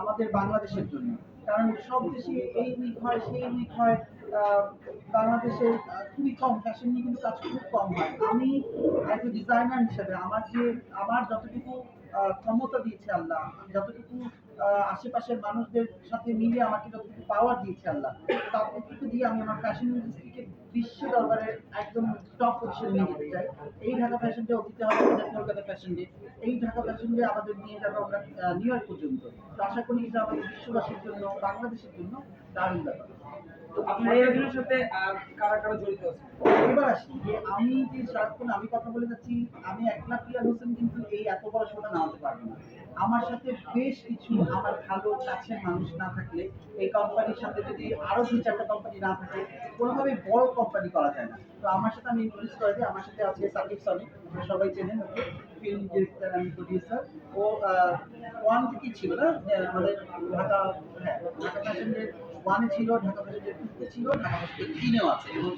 আমাদের বাংলাদেশের জন্য। কারণ সব দেশে এই উইক হয়, সেই উইক হয় বাংলাদেশে খুবই কম ফ্যাশন নিয়ে কিন্তু কাজ খুব কম হয়। আমি ডিজাইনার হিসেবে আমার যে, আমার যতটুকু ক্ষমতা দিয়েছে আল্লাহ যতটুকু আশেপাশের মানুষদের সাথে মিলে আমাকে যতটুকু পাওয়ার দিয়েছে আল্লাহ ততটুকু দিয়ে আমি আমার ফ্যাশন ইন্ডাস্ট্রিকে বিশ্ব দরবারে একদম টপ পজিশনে নিয়ে যেতে চাই। এই ঢাকা ফ্যাশন ডে অতীতে হবে কলকাতা ফ্যাশন ডে এই ঢাকা ফ্যাশন ডে আমাদের নিয়ে যাবে আমরা নিউ ইয়র্ক পর্যন্ত। তো আশা করি এটা আমাদের বিশ্ববাসীর জন্য বাংলাদেশের জন্য দারুণ ব্যাপার। আপনার এই আয়োজনের সাথে কারা কারা জড়িত আছে? এবার আসি যে আমি যে সারাক্ষণ আমি কথা বলে যাচ্ছি আমি একলা প্রিয়া হোসেন কিন্তু এই এত বড় শোটা নামাতে পারব না। আমার সাথে বেশ কিছু আমার ভালো কাছের মানুষ না থাকলে এই কোম্পানির সাথে যদি আরও দুই চারটা কোম্পানি না থাকে কোনোভাবেই বড় কোম্পানি করা যায় না। তো আমার সাথে আমি ইন্ট্রোডিউস করে দিই। আমার সাথে আছে সাকিব সনি সবাই চেনেন ওকে। ফিল্ম ডিরেক্টর আমি প্রডিউসার ও ওয়ান থেকে ছিল না? আমাদের ঢাকা হ্যাঁ ঢাকা ফ্যাশন ওয়ানে ছিল, ঢাকা ফ্যাশন ছিল, ঢাকা ফ্যাশন তিনেও আছে। এবং